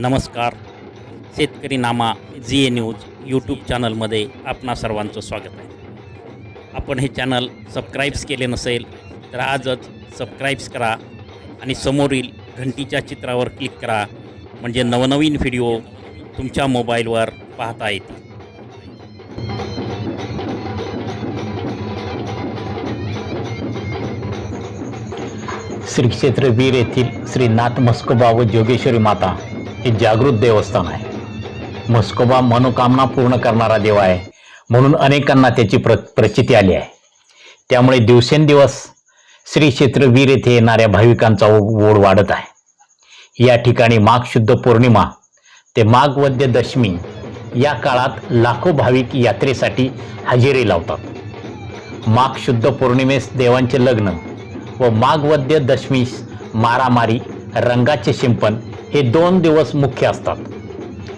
नमस्कार. शेतकरी नामा जी ए न्यूज यूट्यूब चॅनलमध्ये आपणा सर्वांचं स्वागत आहे. आपण हे चॅनल सबस्क्राईब्स केले नसेल तर आजच सबस्क्राईब्स करा आणि समोरील घंटीच्या चित्रावर क्लिक करा. म्हणजे नवनवीन व्हिडिओ तुमच्या मोबाईलवर पाहता येतील. श्री क्षेत्र वीर येथील श्री नाथ मस्कोबा व जोगेश्वरी माता. की जागृत देवस्थान आहे. म्हस्कोबा मनोकामना पूर्ण करणारा देव आहे. म्हणून अनेकांना त्याची प्र प्रचिती आली आहे. त्यामुळे दिवसेंदिवस श्री क्षेत्र वीर येथे येणाऱ्या भाविकांचा ओढ वाढत आहे. या ठिकाणी माघ शुद्ध पौर्णिमा ते माघ वद्य दशमी या काळात लाखो भाविक यात्रेसाठी हजेरी लावतात. माघ शुद्ध पौर्णिमेस देवांचे लग्न व माघवद्य दशमीस मारामारी रंगाचे शिंपण हे दोन दिवस मुख्य असतात.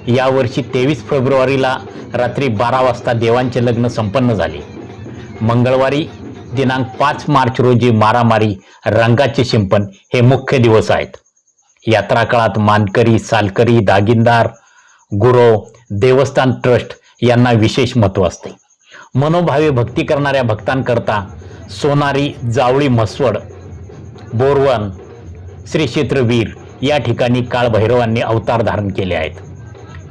यावर्षी तेवीस फेब्रुवारीला रात्री बारा वाजता देवांचे लग्न संपन्न झाले. मंगळवारी दिनांक पाच मार्च रोजी मारामारी रंगाचे शिंपण हे मुख्य दिवस आहेत. यात्रा काळात मानकरी सालकरी दागिनदार गुरव देवस्थान ट्रस्ट यांना विशेष महत्त्व असते. मनोभावे भक्ती करणाऱ्या भक्तांकरता सोनारी जावळी म्हसवड बोरवन श्री क्षेत्रवीर या ठिकाणी काळभैरवांनी अवतार धारण केले आहेत.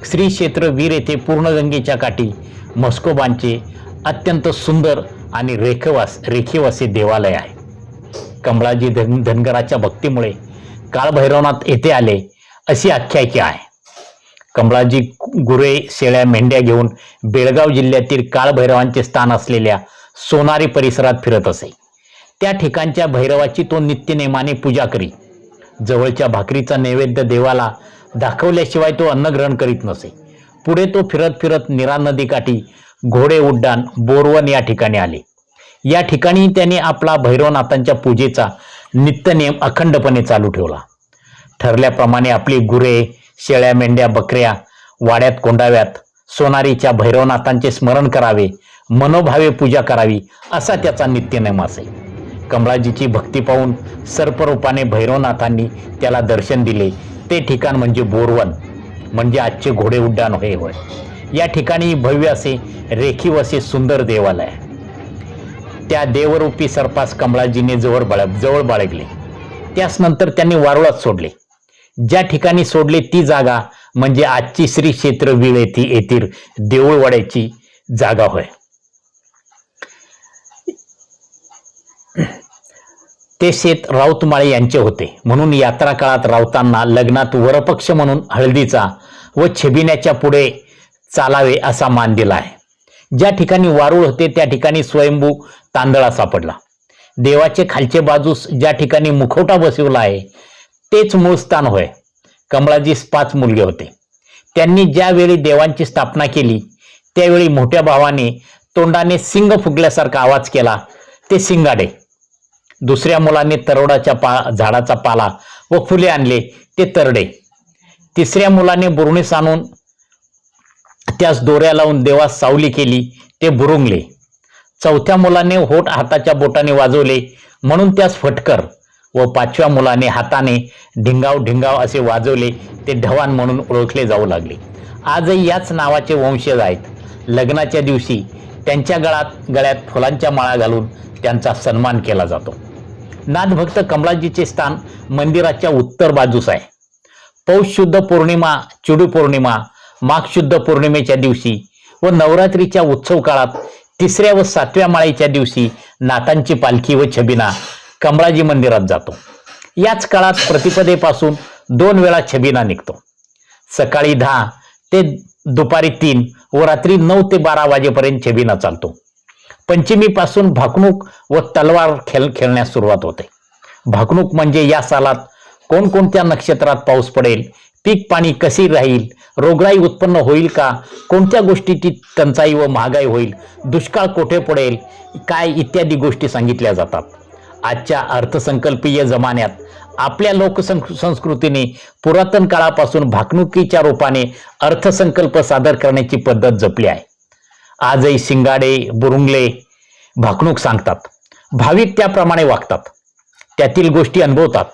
श्री क्षेत्र वीर येथे पूर्णगंगेच्या काठी म्हस्कोबांचे अत्यंत सुंदर आणि रेखवास रेखीव असे देवालय आहे. कमळाजी धन धनगराच्या भक्तीमुळे काळभैरवनाथ येथे आले अशी आख्यायिका आहे. कमळाजी गुरे शेळ्या मेंढ्या घेऊन बेळगाव जिल्ह्यातील काळभैरवांचे स्थान असलेल्या सोनारी परिसरात फिरत असे. त्या ठिकाणच्या भैरवाची तो नित्यनेमाने पूजा करी. जवळच्या भाकरीचा नैवेद्य देवाला दाखवल्याशिवाय तो अन्न ग्रहण करीत नसे. पुढे तो फिरत फिरत निरा नदीकाठी घोडे उड्डाण बोरवन या ठिकाणी आले. या ठिकाणी त्याने आपला भैरवनाथांच्या पूजेचा नित्यनेम अखंडपणे चालू ठेवला. ठरल्याप्रमाणे आपली गुरे शेळ्या मेंढ्या बकऱ्या वाड्यात कोंडाव्यात सोनारीच्या भैरवनाथांचे स्मरण करावे मनोभावे पूजा करावी असा त्याचा नित्यनेम असे. कमळाजीची भक्ती पाहून सर्परूपाने भैरवनाथांनी त्याला दर्शन दिले. ते ठिकाण म्हणजे बोरवन म्हणजे आजचे घोडे उड्डाण होय होय. या ठिकाणी भव्य असे रेखीव असे सुंदर देवालय. त्या देवरूपी सर्पास कमळाजीने जवळ बाळ जवळ बाळगले. त्याच नंतर त्यांनी वारुळात सोडले. ज्या ठिकाणी सोडले ती जागा म्हणजे आजची श्री क्षेत्र विळ येथील देऊळवाड्याची जागा होय. ते शेत राऊतमाळे यांचे होते. म्हणून यात्रा काळात राऊतांना लग्नात वरपक्ष म्हणून हळदीचा व छबिन्याच्या पुढे चालावे असा मान दिला आहे ज्या ठिकाणी वारुळ होते त्या ठिकाणी स्वयंभू तांदळा सापडला. देवाचे खालचे बाजूस ज्या ठिकाणी मुखवटा बसवला आहे तेच मूळ स्थान होय. कमळाजीस पाच मुलगे होते. त्यांनी ज्यावेळी देवांची स्थापना केली त्यावेळी मोठ्या भावाने तोंडाने सिंग फुगल्यासारखा आवाज केला ते सिंगाडे. दुसऱ्या मुलाने तरोडाच्या पा झाडाचा पाला व फुले आणले ते तरडे. तिसऱ्या मुलाने बुरुणीस आणून त्यास दोऱ्या लावून देवास सावली केली ते बुरुंगले. चौथ्या मुलाने होठ हाताच्या बोटाने वाजवले म्हणून त्यास फटकर व पाचव्या मुलाने हाताने ढिंगाव ढिंगाव असे वाजवले ते ढवान म्हणून ओळखले जाऊ लागले. आजही याच नावाचे वंशज आहेत. लग्नाच्या दिवशी त्यांच्या गळात गळ्यात फुलांच्या माळा घालून त्यांचा सन्मान केला जातो. नाथभक्त कमलाजीचे स्थान मंदिराच्या उत्तर बाजूस आहे. पौष शुद्ध पौर्णिमा चिडू पौर्णिमा माघ शुद्ध पौर्णिमेच्या दिवशी व नवरात्रीच्या उत्सव काळात तिसऱ्या व सातव्या माळीच्या दिवशी नाथांची पालखी व छबिना कमळाजी मंदिरात जातो. याच काळात प्रतिपदेपासून दोन वेळा छबिना निघतो. सकाळी दहा ते दुपारी तीन व रात्री नऊ ते बारा वाजेपर्यंत छबिना चालतो. पंचमीपासून भाकणूक व तलवार खेळ खेळण्यास सुरुवात होते. भाकणूक म्हणजे या सालात कोणकोणत्या नक्षत्रात पाऊस पडेल पीक पाणी कशी राहील रोगराई उत्पन्न होईल का कोणत्या गोष्टीची टंचाई व महागाई होईल दुष्काळ कोठे पडेल काय इत्यादी गोष्टी सांगितल्या जातात. आजच्या अर्थसंकल्पीय जमान्यात आपल्या लोकसं संस्कृतीने पुरातन काळापासून भाकणुकीच्या रूपाने अर्थसंकल्प सादर करण्याची पद्धत जपली आहे. आजही शिंगाडे बुरुंगले भाकणूक सांगतात. भाविक त्याप्रमाणे वागतात. त्यातील गोष्टी अनुभवतात.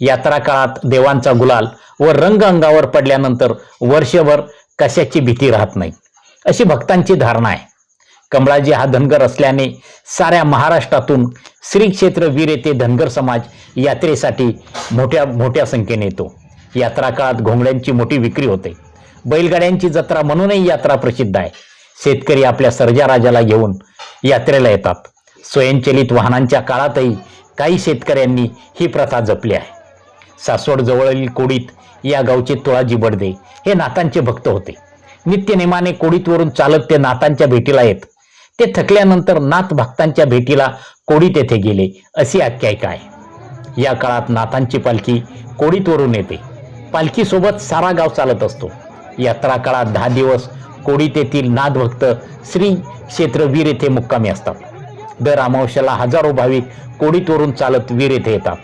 यात्रा काळात देवांचा गुलाल व रंग अंगावर पडल्यानंतर वर्षभर कशाची भीती राहत नाही अशी भक्तांची धारणा आहे. कमळाजी हा धनगर असल्याने साऱ्या महाराष्ट्रातून श्री क्षेत्र वीर येथे धनगर समाज यात्रेसाठी मोठ्या मोठ्या संख्येने येतो. यात्रा काळात घोंगड्यांची मोठी विक्री होते. बैलगाड्यांची जत्रा म्हणूनही यात्रा प्रसिद्ध आहे. शेतकरी आपल्या सर्जा राजाला घेऊन यात्रेला येतात. स्वयंचलित वाहनांच्या काळातही काही शेतकऱ्यांनी ही प्रथा जपली आहे. सासवड जवळील कोडीत या गावचे तुळाजी बडदे हे नातांचे भक्त होते. नित्यनेमाने कोडीतवरून चालत ते नातांच्या भेटीला येत. ते थकल्यानंतर नाथ भक्तांच्या भेटीला कोडीत येथे गेले अशी आख्यायिका आहे. या काळात नाथांची पालखी कोडीतवरून येते. पालखीसोबत सारा गाव चालत असतो. यात्रा काळात दहा दिवस कोडीत येथील नादभक्त श्री क्षेत्र वीर येथे मुक्कामी असतात. दर अमावश्याला हजारो भाविक कोडीतवरून चालत वीर येथे येतात.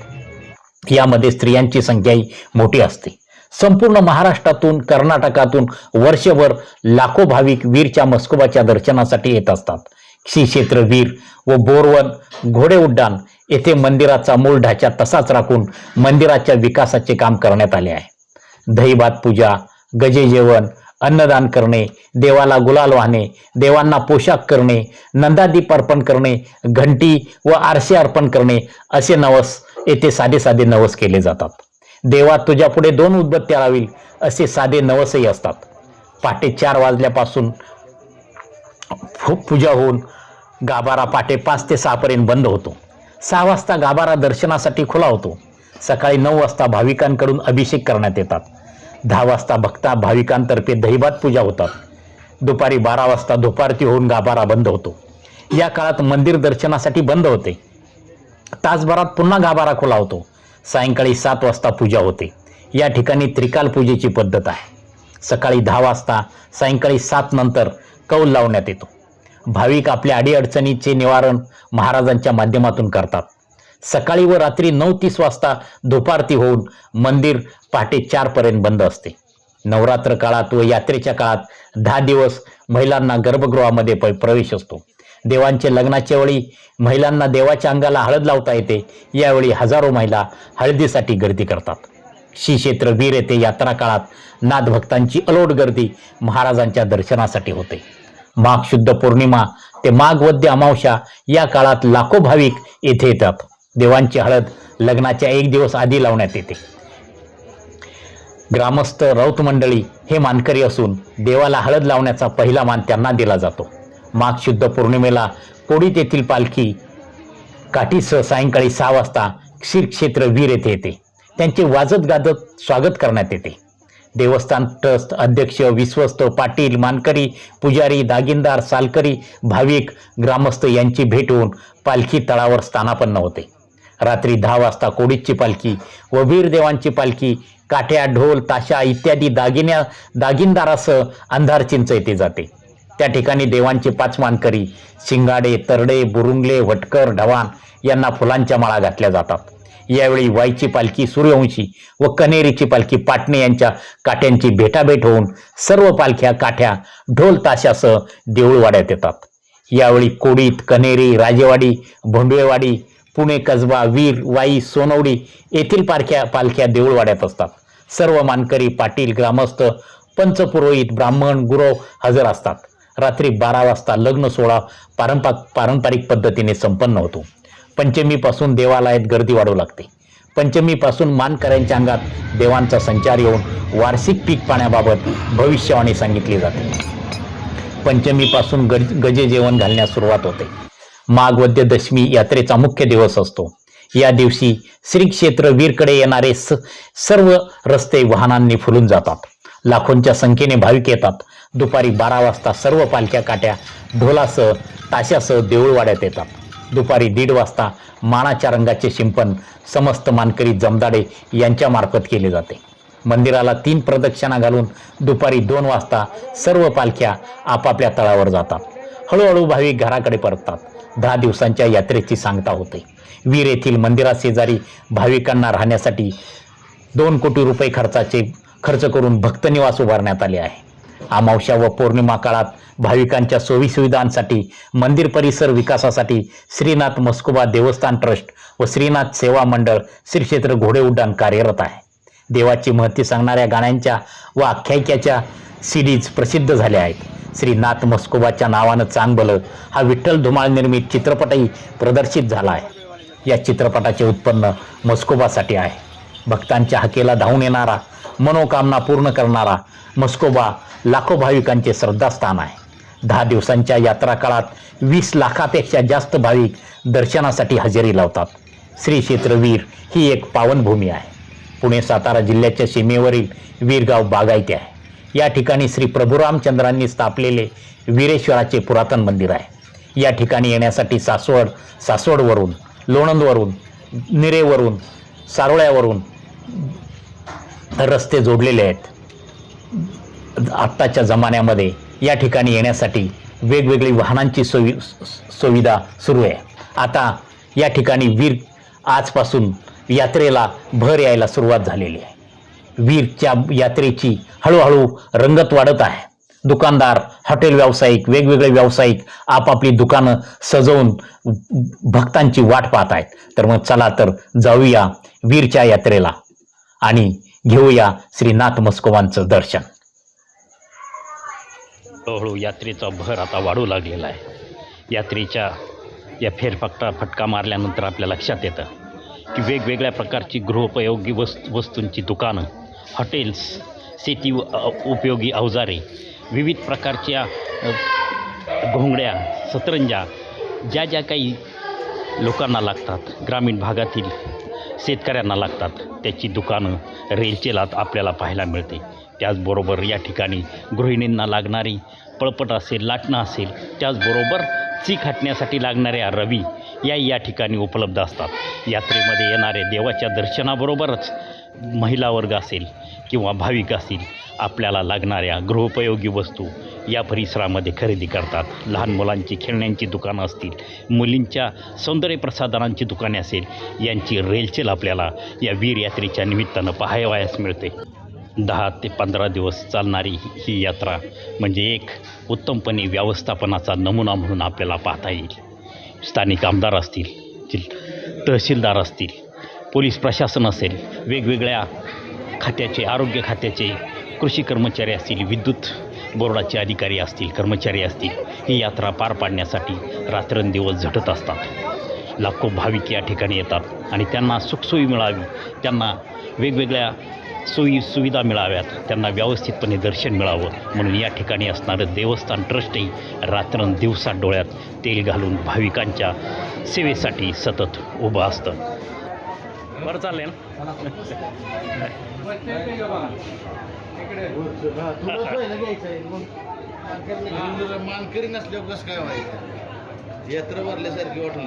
यामध्ये स्त्रियांची संख्याही मोठी असते. संपूर्ण महाराष्ट्रातून कर्नाटकातून वर्षभर लाखो भाविक वीरच्या मस्कोबाच्या दर्शनासाठी येत असतात. श्री क्षेत्र वीर व बोरवन घोडे उड्डाण येथे मंदिराचा मूळ ढाचा तसाच राखून मंदिराच्या विकासाचे काम करण्यात आले आहे. दहीभात पूजा गजे जेवण अन्नदान करणे देवाला गुलाल वाहणे देवांना पोशाख करणे नंदादीप अर्पण करणे घंटी व आरसे अर्पण करणे असे नवस येथे साधे साधे नवस केले जातात. देवा तुझ्या पुढे दोन उद्बत्त्या लावील असे साधे नवसही असतात. पहाटे चार वाजल्यापासून फु- पूजा होऊन गाभारा पहाटे पाच ते सहापर्यंत बंद होतो. सहा वाजता गाभारा दर्शनासाठी खुला होतो. सकाळी नऊ वाजता भाविकांकडून अभिषेक करण्यात येतात. दहा वाजता भक्ता भाविकांतर्फे दहीभात पूजा होतात. दुपारी बारा वाजता दुपारती होऊन गाभारा बंद होतो. या काळात मंदिर दर्शनासाठी बंद होते. तासभरात पुन्हा गाभारा खुला होतो. सायंकाळी सात वाजता पूजा होते. या ठिकाणी त्रिकाल पूजेची पद्धत आहे. सकाळी दहा वाजता सायंकाळी सात नंतर कौल लावण्यात येतो. भाविक आपल्या अडीअडचणीचे निवारण महाराजांच्या माध्यमातून करतात. सकाळी व रात्री नऊ तीस वाजता दुपारती होऊन मंदिर पहाटे चारपर्यंत बंद असते. नवरात्र काळात व यात्रेच्या काळात दहा दिवस महिलांना गर्भगृहामध्ये प- प्रवेश असतो. देवांचे लग्नाच्या वेळी महिलांना देवाच्या अंगाला हळद लावता येते. यावेळी हजारो महिला हळदीसाठी गर्दी करतात. श्री क्षेत्र वीर येथे यात्रा काळात नाथभक्तांची अलोट गर्दी महाराजांच्या दर्शनासाठी होते. माघ शुद्ध पौर्णिमा ते माघ वद्य अमावस्या या काळात लाखो भाविक येथे येतात. देवांची हळद लग्नाच्या एक दिवस आधी लावण्यात येते. ग्रामस्थ राऊत मंडळी हे मानकरी असून देवाला हळद लावण्याचा पहिला मान त्यांना दिला जातो. माघ शुद्ध पौर्णिमेला कोडीत येथील पालखी काठीसह सायंकाळी सहा वाजता क्षीर क्षेत्र वीर येथे येते. त्यांचे वाजत गाजत स्वागत करण्यात येते. देवस्थान ट्रस्ट अध्यक्ष विश्वस्त पाटील मानकरी पुजारी दागिनदार सालकरी भाविक ग्रामस्थ यांची भेट होऊन पालखी तळावर स्थानापन्न होते. रात्री दहा वाजता कोडीची पालखी व वीरदेवांची पालखी काठ्या ढोल ताशा इत्यादी दागिन्या दागिनदारासह अंधार चिंच येथे जाते. त्या ठिकाणी देवांचे पाच मानकरी शिंगाडे तरडे बुरुंगले वटकर ढवाण यांना फुलांच्या माळा घातल्या जातात. यावेळी वाईची पालखी सूर्यवंशी व कनेरीची पालखी पाटणे यांच्या काठ्यांची भेटाभेट होऊन सर्व पालख्या काठ्या ढोल ताशासह देऊळवाड्यात येतात. यावेळी कोडीत कनेरी राजेवाडी भोंडवेवाडी पुणे कसबा वीर वाई सोनवडी येथील पारख्या पालख्या देऊळवाड्यात असतात. सर्व मानकरी पाटील ग्रामस्थ पंचपुरोहित ब्राह्मण गुरव हजर असतात. रात्री बारा वाजता लग्न सोहळा पारंपा पारंपरिक पद्धतीने संपन्न होतो. पंचमीपासून देवालयात गर्दी वाढू लागते. पंचमीपासून मानकऱ्यांच्या अंगात देवांचा संचार येऊन वार्षिक पीक पाण्याबाबत भविष्यवाणी सांगितली जाते. पंचमीपासून गज गजे जेवण घालण्यास सुरुवात होते. माघवद्य दशमी यात्रेचा मुख्य दिवस असतो. या दिवशी श्री क्षेत्र वीरकडे येणारे स सर्व रस्ते वाहनांनी फुलून जातात. लाखोंच्या संख्येने भाविक येतात. दुपारी बारा वाजता सर्व पालख्या काट्या ढोलासह ताशासह देऊळवाड्यात येतात. दुपारी दीड वाजता मानाच्या रंगाचे शिंपण समस्त मानकरी जमदाडे यांच्यामार्फत केले जाते. मंदिराला तीन प्रदक्षिणा घालून दुपारी दोन वाजता सर्व पालख्या आपापल्या तळावर जातात. हळूहळू भाविक घराकडे परततात. दहा दिवसांच्या यात्रेची सांगता होते. वीर येथील मंदिराशेजारी भाविकांना राहण्यासाठी दोन कोटी रुपये खर्चाचे खर्च करून भक्तनिवास उभारण्यात आले आहे. अमावस्या व पौर्णिमा काळात भाविकांच्या सोयीसुविधांसाठी मंदिर परिसर विकासासाठी श्रीनाथ मस्कोबा देवस्थान ट्रस्ट व श्रीनाथ सेवा मंडळ श्री क्षेत्र घोडे उड्डाण कार्यरत आहे. देवाची महती सांगणाऱ्या गाण्यांच्या व आख्यायिकाच्या सीडीज प्रसिद्ध झाल्या आहेत. श्रीनाथ मस्कोबाच्या नावानं चांगबलं हा विठ्ठल धुमाळ निर्मित चित्रपटही प्रदर्शित झाला आहे. या चित्रपटाचे उत्पन्न मस्कोबासाठी आहे. भक्तांच्या हाकेला धावून येणारा मनोकामना पूर्ण करणारा मस्कोबा लाखो भाविकांचे श्रद्धास्थान आहे. दहा दिवसांच्या यात्रा काळात वीस लाखापेक्षा जास्त भाविक दर्शनासाठी हजेरी लावतात. श्री क्षेत्रवीर ही एक पावनभूमी आहे. पुणे सातारा जिल्ह्याच्या सीमेवरील वीरगाव बागायती आहे. या ठिकाणी श्री प्रभुरामचंद्रांनी स्थापलेले वीरेश्वराचे पुरातन मंदिर आहे. या ठिकाणी येण्यासाठी सासवड सासवडवरून लोणंदवरून निरेवरून सारोळ्यावरून रस्ते जोडलेले आहेत. आत्ताच्या जमान्यामध्ये या ठिकाणी येण्यासाठी वेगवेगळी वाहनांची सोयी सुविधा सुरू आहे. आता या ठिकाणी वीर आजपासून यात्रेला भर यायला सुरुवात झालेली आहे. वीरच्या यात्रेची हळूहळू रंगत वाढत आहे. दुकानदार हॉटेल व्यावसायिक वेगवेगळे व्यावसायिक आपापली दुकानं सजवून भक्तांची वाट पाहत आहेत. तर मग चला तर जाऊया वीरच्या यात्रेला आणि घेऊया श्रीनाथ मस्कोबांचं दर्शन. हळूहळू यात्रेचा भर आता वाढू लागलेला आहे. यात्रेच्या या फेरफटका फटका मारल्यानंतर आपल्या लक्षात येतं. की वेगवेगळ्या प्रकारची गृहोपयोगी वस् वस्तूंची दुकानं हॉटेल्स शेती उपयोगी अवजारे विविध प्रकारच्या घोंगड्या सतरंजा ज्या ज्या काही लोकांना लागतात ग्रामीण भागातील शेतकऱ्यांना लागतात त्याची दुकानं रेलचेलात आपल्याला पाहायला मिळते. त्याचबरोबर या ठिकाणी गृहिणींना लागणारी पळपट असेल लाटणं असेल त्याचबरोबर ची खाटण्यासाठी लागणाऱ्या रवी या या ठिकाणी उपलब्ध असतात. यात्रेमध्ये येणारे देवाच्या दर्शनाबरोबरच महिला वर्ग असेल किंवा भाविक असतील आपल्याला लागणाऱ्या गृहोपयोगी वस्तू या परिसरामध्ये खरेदी करतात. लहान मुलांची खेळण्यांची दुकानं असतील मुलींच्या सौंदर्य प्रसाधनांची दुकाने असेल यांची रेलचेल आपल्याला या वीर यात्रेच्या निमित्तानं पाहावयास मिळते. दहा ते पंधरा दिवस चालणारी ही यात्रा म्हणजे एक उत्तमपणे व्यवस्थापनाचा नमुना म्हणून आपल्याला पाहता येईल. स्थानिक आमदार असतील जिल तहसीलदार असतील पोलीस प्रशासन असेल वेगवेगळ्या खात्याचे आरोग्य खात्याचे कृषी कर्मचारी असतील विद्युत बोर्डाचे अधिकारी असतील कर्मचारी असतील ही यात्रा पार पाडण्यासाठी रात्रंदिवस झटत असतात. लाखो भाविक या ठिकाणी येतात आणि त्यांना सुखसोयी मिळावी त्यांना वेगवेगळ्या सोयी सुविधा मिळाव्यात. त्यांना व्यवस्थितपणे दर्शन मिळावं. म्हणून या ठिकाणी असणारं देवस्थान ट्रस्टही रात्रंदिवसा डोळ्यात तेल घालून भाविकांच्या सेवेसाठी सतत उभं असतं. बरं चाललंय ना? मानकरी नसल्यावर कसं काय व्हायचं यात्रा भरल्यासारखी वाटून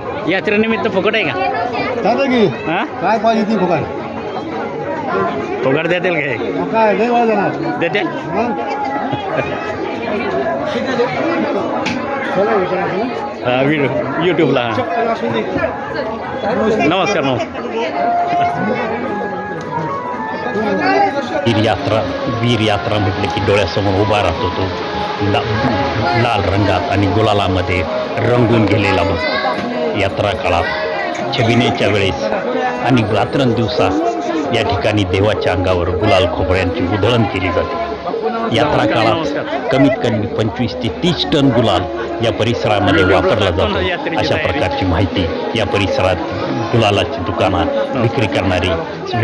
यात्रेनिमित्त फुकट आहे का? दादा की. हां? काय पाहिजे ती फुकाड फुकट देतील काय काय लय वाज जाणार. देते हा, व्हिडिओ यूट्यूबला हा. नमस्कार नमस्कार. वीर यात्रा वीर यात्रा म्हटलं की डोळ्यासमोर उभा राहतो तो. ला लाल रंगात आणि गुलालामध्ये रंगून गेलेला बघ यात्रा काळात छबिनेच्या वेळेस आणि रात्रंदिवसा या ठिकाणी देवाच्या अंगावर गुलाल खोबऱ्यांची उधळण केली जाते. यात्रा काळात कमीत कमी पंचवीस ते तीस टन गुलाल या परिसरामध्ये वापरला जातो. अशा प्रकारची माहिती या परिसरात गुलालाची दुकानात विक्री करणारी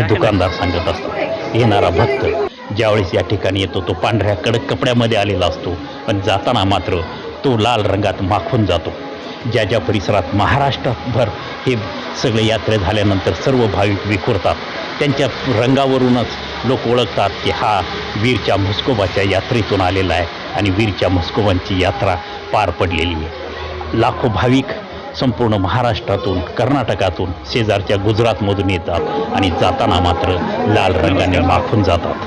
दुकानदार सांगत असतात. येणारा भक्त ज्यावेळेस या ठिकाणी येतो तो पांढऱ्या कडक कपड्यामध्ये आलेला असतो. पण जाताना मात्र तो लाल रंगात माखून जातो. ज्या ज्या परिसरात महाराष्ट्रभर हे सगळे यात्रे झाल्यानंतर सर्व भाविक विखुरतात. त्यांच्या रंगावरूनच लोक ओळखतात की हा वीरच्या म्हस्कोबाच्या यात्रेतून आलेला आहे आणि वीरच्या म्हस्कोबांची यात्रा पार पडलेली आहे. लाखो भाविक संपूर्ण महाराष्ट्रातून कर्नाटकातून शेजारच्या गुजरातमधून येतात आणि जाताना मात्र लाल रंगाने माखून जातात.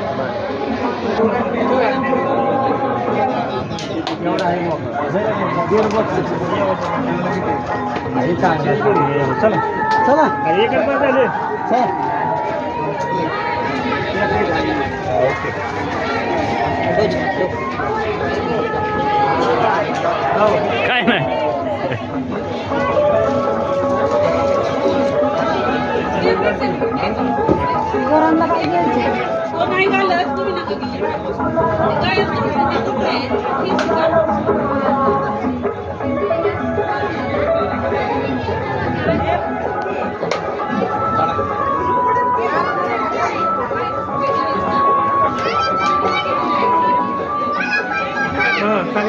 चला चला चला काय नाही पोरांना काय घ्यायचं तो नाही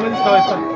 घालत